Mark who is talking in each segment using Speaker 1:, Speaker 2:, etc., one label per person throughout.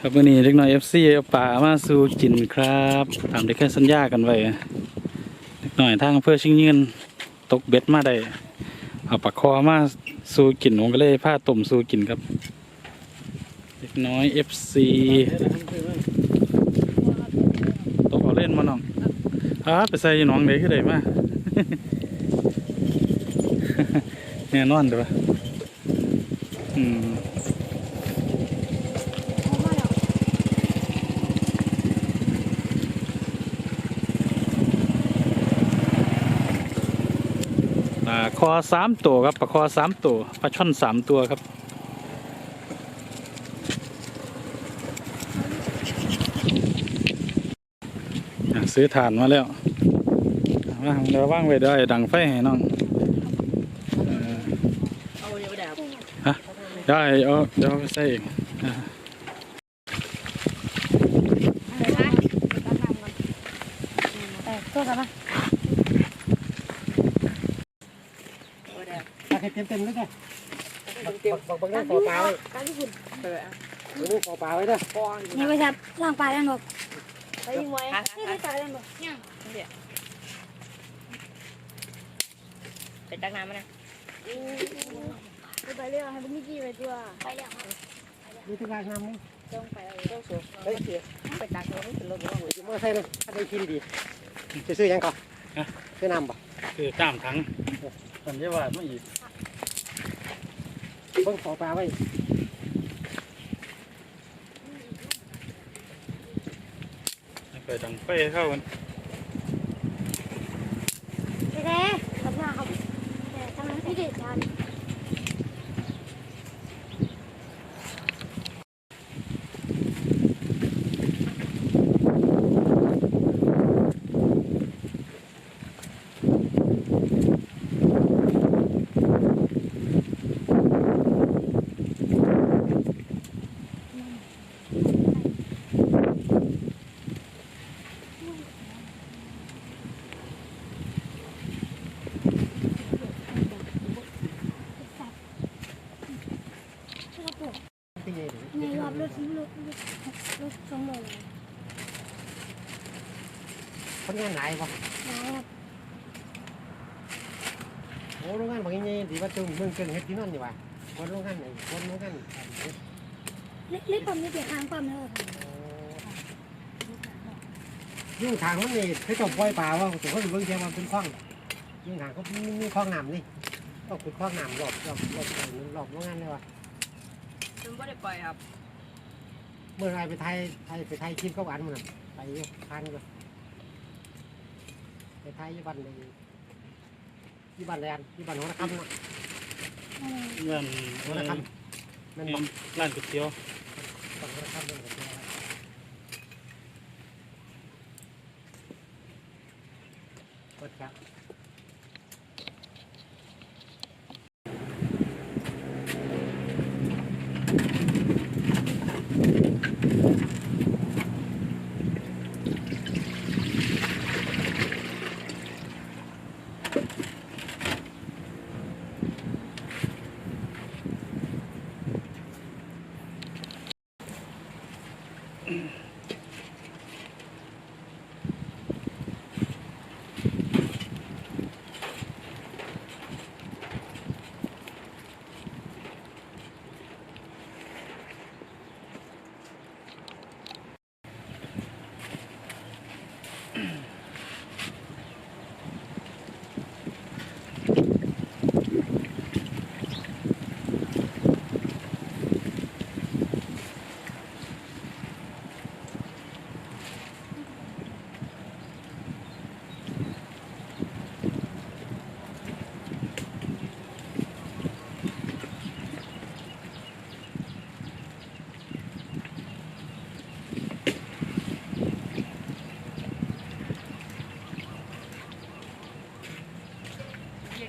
Speaker 1: ครับวันนี้เล็กน้อยเอฟซีเอาปลามาสู่กินครับตามที่เคยสัญญากันไว้เล็กน้อยทางอำเพื่อชิงยืนตกเบ็ดมาได้เอาปลาคอมาสู่กินผมก็เลยพาต้มสู่กินครับเล็กน้อยเอฟซีตกเอาเล่นมาน้องอ้าไปใส่หนองเด็กขึ้นได้มาแน่นอนเด้อวะอืม คอสามตัวครับปลาคอสามตัวปลาช่อนสามตัวครับอะซื้อถ่านมาแล้วว่างเดี๋ยวว่างไว้ได้ดังไฟให้น้องเออ
Speaker 2: เอาเดี๋ยวดาบ
Speaker 1: ได้เอาเดี๋ยวเอาไปใส่เองอะ
Speaker 3: ตัวกันปะ
Speaker 2: เอาดาบ
Speaker 4: ปลาเต็มเต็มๆเลยเด้อ
Speaker 2: บังเตียวบังบังนั่งคอปลาไว้
Speaker 3: การญี่ปุ่น
Speaker 2: เอออะ
Speaker 4: บังนั่งคอปลาไว้เด้อ
Speaker 2: คออยู่
Speaker 3: นี่
Speaker 2: นะ
Speaker 3: ไม่ใช่ล่างปลาแล้วหรอกไปยิงไว้นี่ไม่ปลาแล้วหรอกเนี่ย
Speaker 2: ไปตักน้ำมานะ
Speaker 3: ไปเรื่อยให้พวกมิกี้ไปตัวไปเรื่อย
Speaker 4: มีทุกอย่างน้ำนี่
Speaker 2: ต้องไปต้องสูงเฮ้ยเสียไปตักน้ำให้เป็นรถบ้าง
Speaker 4: อยู่มอไซค์เลยถ้าได้กินดีจะซื้อยังก่อนซื้อน้ำบ่
Speaker 1: คือจ้ามถังสัญญาว่าไม่อีก
Speaker 4: เบิ่งขอปลาไว้
Speaker 1: ไปดังไฟเข้ากัน
Speaker 3: แท้ๆครับหน้าครับแต่ทำนั้นพี่เด็ดทัน
Speaker 4: ที่นี่
Speaker 3: ในรอบรถรถรถรถสองโลเลย
Speaker 4: คนงานหลายบ่
Speaker 3: นะครับ
Speaker 4: โอ้โรงงานบางอย่างดีว่าตึงเมืองเกินเฮ็ดที่นั่นนี่ว่าคนโรงงานไหนคนโรงงาน
Speaker 3: เล็กเล็กความนี้เปลี่ยนทางความเลย
Speaker 4: ยุ่งทางมันนี่เขาจบปล่อยปลาว่าถึงเขาอยู่เบิ่งเทียมันเป็นคลองยุ่งทางเขามีมีคลองน้ำนี่ต้องขุดคลองน้ำรอบรอบรอบรอบโรงงานเลยว่ะ
Speaker 2: ถึงก็ได้ปล่อยครับ
Speaker 4: เมื่อไรไปไทยไทยไปไทยคลิปก็หวานมันน่ะไปอยู่พันอยู่ ไปไทยยี่บันเลยยี่บันแลนยี่บันหัวนักคำเนาะ
Speaker 1: เงิน
Speaker 4: หัวนักคำแม่นบอก
Speaker 1: ร้านก๋วยเตี๋ยว
Speaker 4: ต้องหัวนักคำเลยเปิดครับ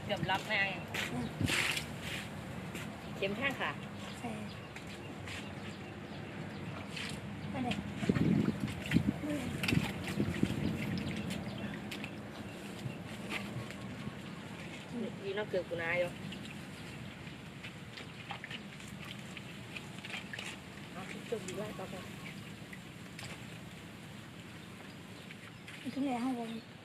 Speaker 2: เกือบรับแม่เต็มแท่งค่ะ
Speaker 3: ใช่ไปเลย
Speaker 2: ยีนอก เกือบกูนายอยู่จบดีไล่ต่อไป
Speaker 3: ที่ไหน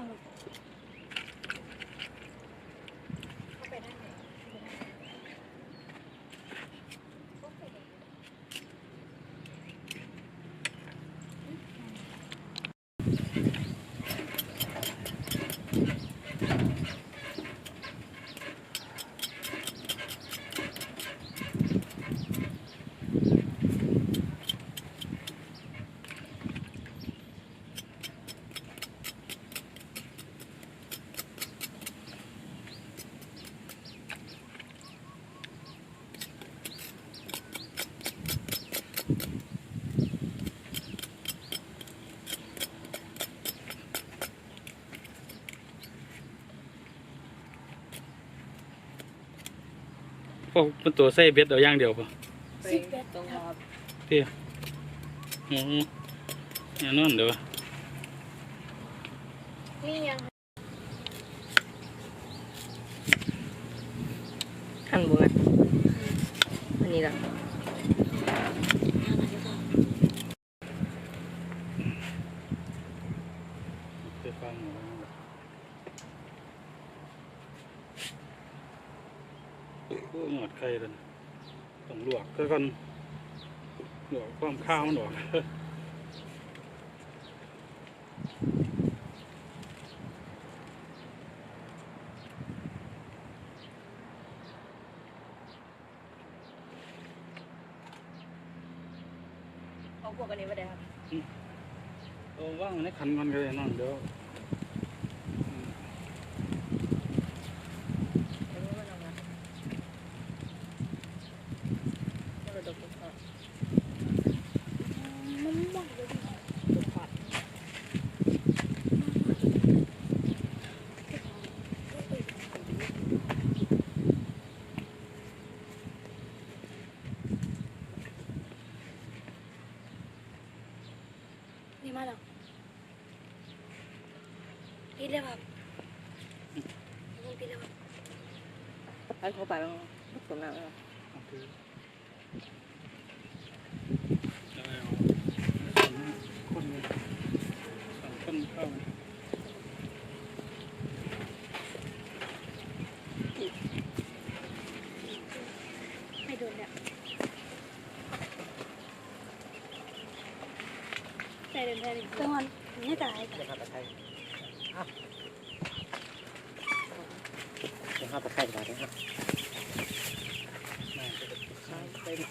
Speaker 1: Thank you. พวกมันตัวใส่เบ็ดเอาอย่างเดียวป่ะ
Speaker 2: ไปตรงรอบ
Speaker 1: อืมแน่นอนเดี๋ยว
Speaker 3: นี่ยัง
Speaker 2: ขั้นบนอันนี้ละ
Speaker 1: ไปฟังหน่อยโอ้ยหยอดไข่เลยต้องลวกก็ก่อน ลวกความข้าวมันออก
Speaker 2: เอาพวกอันนี้ไปได้ครับ
Speaker 1: เอาว่างในขันมันก็ได้นอนเดี๋ยว
Speaker 2: อันนี้มันเอามาเราดกดกขาด
Speaker 3: มันมองเลย
Speaker 2: ดกขาด
Speaker 3: นี่มาแล้วพี่เลยครับนี่พี่เลยครับ
Speaker 2: ให้เข้าไปบ้างสมน้ำเอา
Speaker 1: โอเคเอาเอาคนสองคนเข้า
Speaker 3: ไม่โดนแล้วใส่เดินได้เลย จังหวะนี้ตาย
Speaker 4: จะหาตะไคร้จะหาตะไคร้ก่อนนะครับ
Speaker 2: ข้าวไปหมด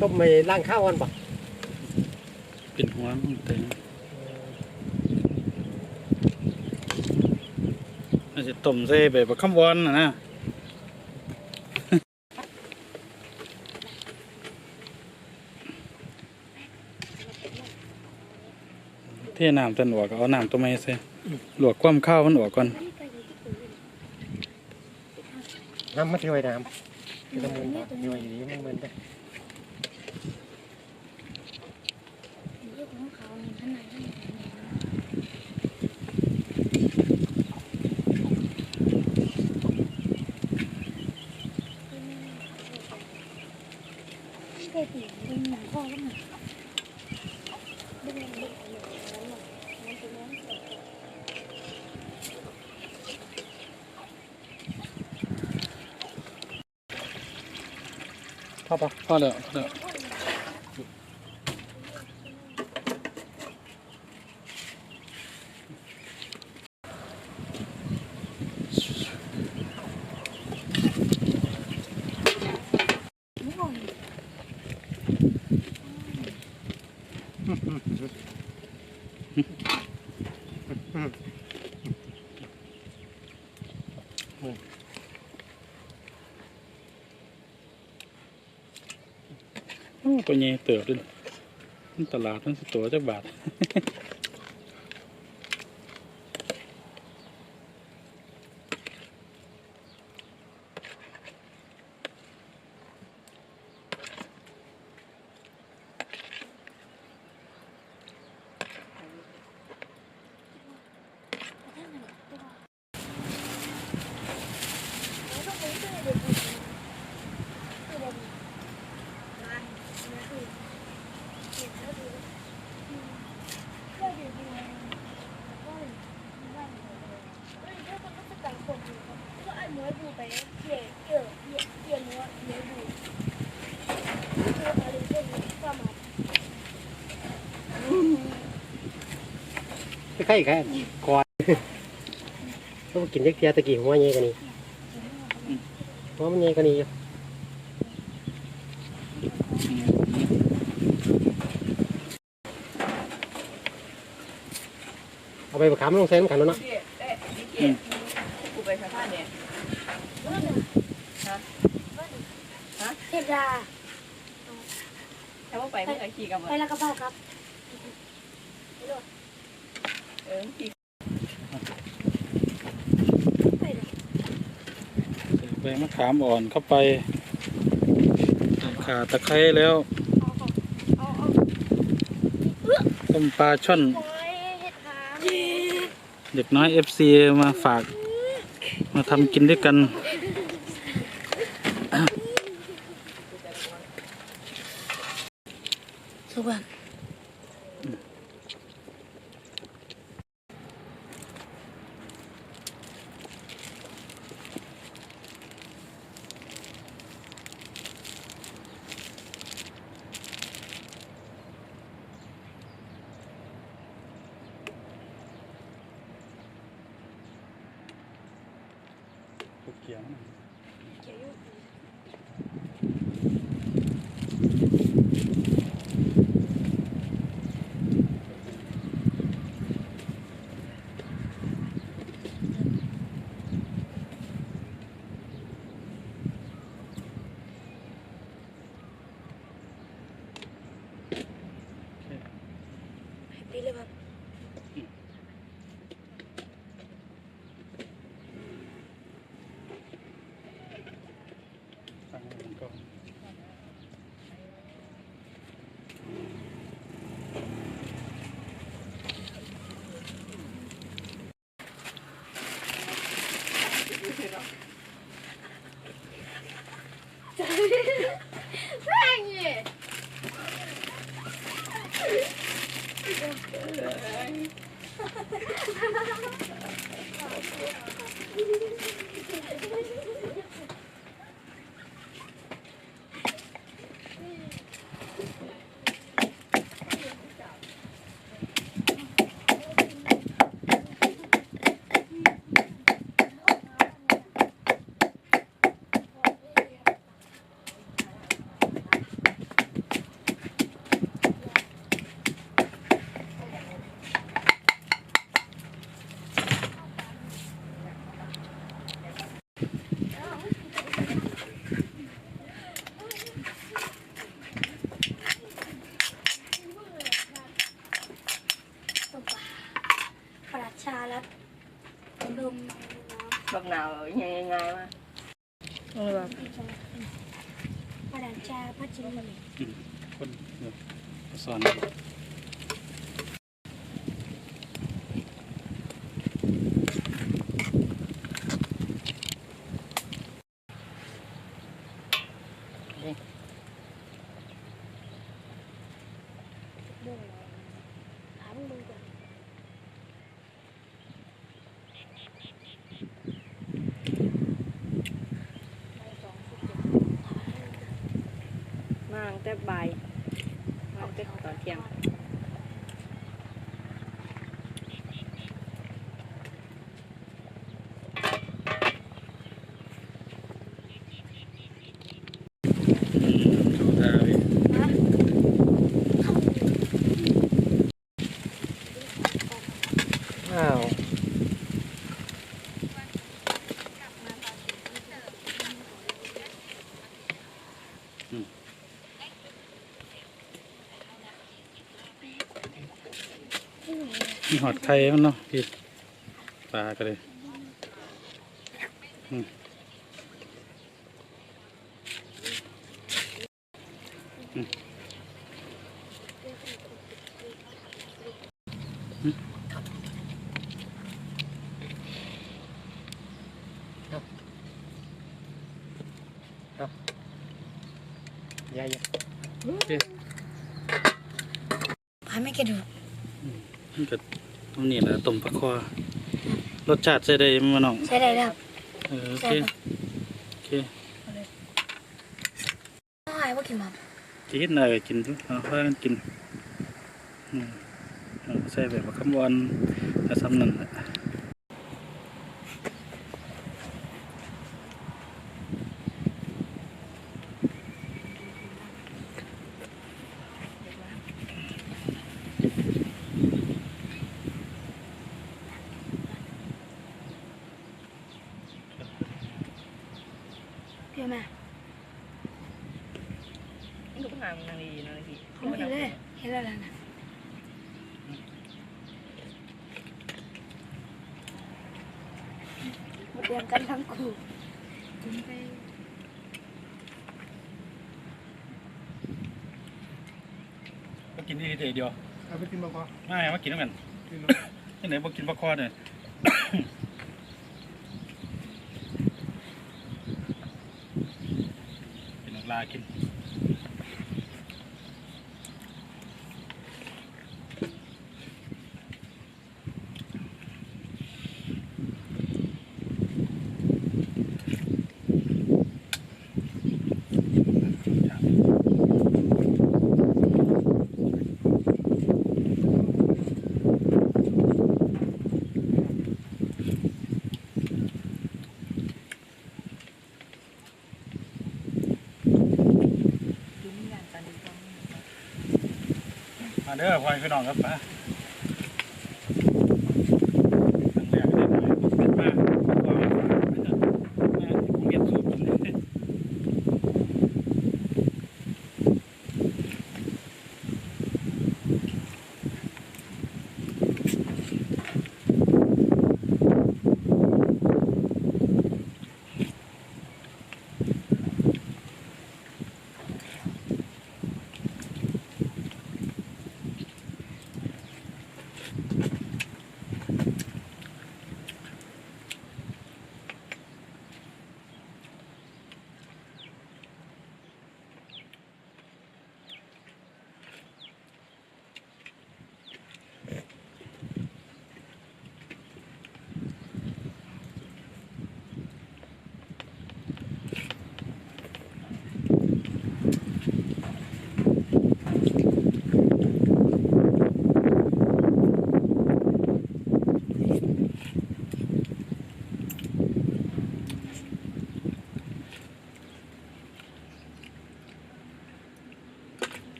Speaker 4: ต้มไปล้างข้าวกันปะ
Speaker 1: เป็นหัวมันเต็มน่าจะต้มใส่แบบข้าวบอนนะนะ ที่น้ำตันออกก็เอาน้ำตัวไม้ใส่หลวกความข้าวมันออกก่อน
Speaker 4: น้ำมะเทียวน้ำคือน้ำมันปะเทียวอย่างนี้มันเหมือนกัน
Speaker 3: เรื่องของเขาข้างใน
Speaker 4: อปะ
Speaker 3: พอแล้วพอแล้ว โอ้ ตัวใหญ่เติบด้วยมันตลาดมันสิตัวจักบาท
Speaker 4: ใกล้ๆกันกอดต้องกินเล็กเทียตะกี้หัวเงี้ยกันนี่หัวมันเงี้ยกันนี่ อยู่เอาไปประคำลงเส้นกันแล้วเนาะ
Speaker 2: พี่เอ๊ะพี่เกียรติกูไปข้างๆเนี่ย
Speaker 1: เทพดา
Speaker 2: ถ้าว่าไปมึงก็ขี่กับมัน
Speaker 1: ไปแล้วก็พ่อครับ
Speaker 2: เออขี่
Speaker 1: ไปเลย
Speaker 3: ใส่ใบมะขามอ่อนเข้าไปใส่ข่าตะไคร้แล้ว
Speaker 1: เอาเอา
Speaker 3: ต้มปลาช่อน
Speaker 1: โอ้ยเห็ดขาม
Speaker 3: เด็กน้อยเอฟซีมาฝาก มาทำกินด้วยกัน
Speaker 1: ส
Speaker 3: อ
Speaker 1: นถามมึงก่อนา
Speaker 2: งแต่บ่ายางแต่ตอนเที่ยง
Speaker 1: ดูท่าพี่
Speaker 4: อ้าว
Speaker 1: มี หอดไข่มันเนาะพี่ปลาก็เลยอืมอืม
Speaker 4: ใหญ่
Speaker 1: โอเค
Speaker 3: พาไม่กระดูก
Speaker 1: มันก็ ตรงนี้แหละต้มปลาคอรสชาติใส่ได้มั้ยน้อง
Speaker 3: ใช่ได้แล้ว
Speaker 1: เออโอเคโอเค
Speaker 3: น้อยว่ากินมา
Speaker 1: กินอะไรก็กินทุกเอาพากันกินอืมเอาใส่แบบว่าคำวันถ้าซ้ำนั่นแหละ
Speaker 3: เพี่ยแม่
Speaker 2: ลูกหางนางดีนางดี
Speaker 3: ผมเห็นเลยเห็นแล้วนะมาเตรียมกันทั้งคู่
Speaker 1: ก็กินดีเดียว
Speaker 4: เอาไปกินบ่พอ
Speaker 1: ไม่มากินแล้วกัน
Speaker 4: กิน
Speaker 1: ที่ไหนบอกกินปลาคอเนี่ย เด้อพ่อพี่น้องครับมาครั้งแรกเลยนะเป็นมากก็มาผมเรียนสูตรผมเนี่ย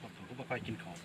Speaker 1: ผมก็ไม่ ค่อยกินของ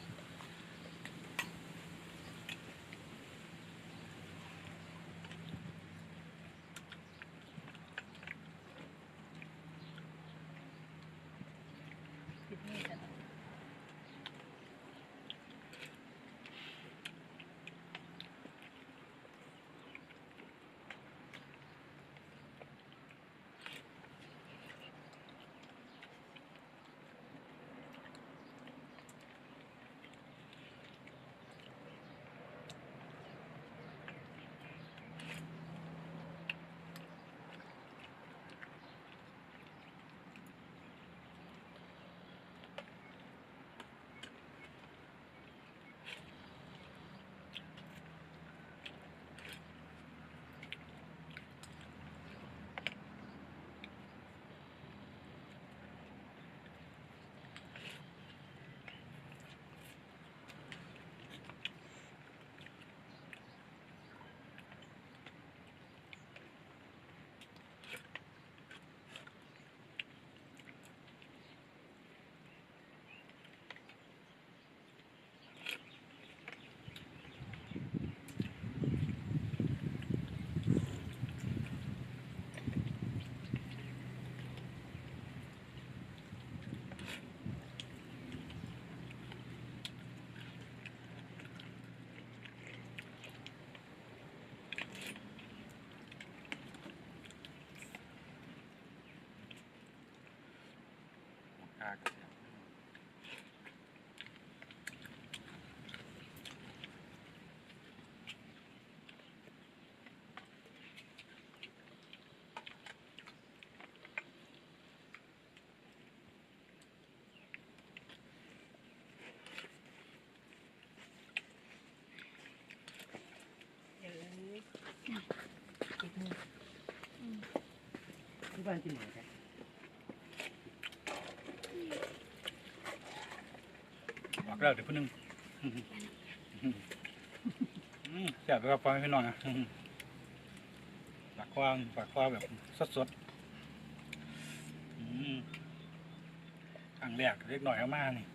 Speaker 1: ที่
Speaker 4: บ้านที่ไหนรั
Speaker 1: บออกแล้วเดี๋ยวเพิ่นึงแซ่บไปกับฟังพี่น้องนะปากควางปากควางแบบสดๆอังแรกเล็กหน่อยมากๆนี่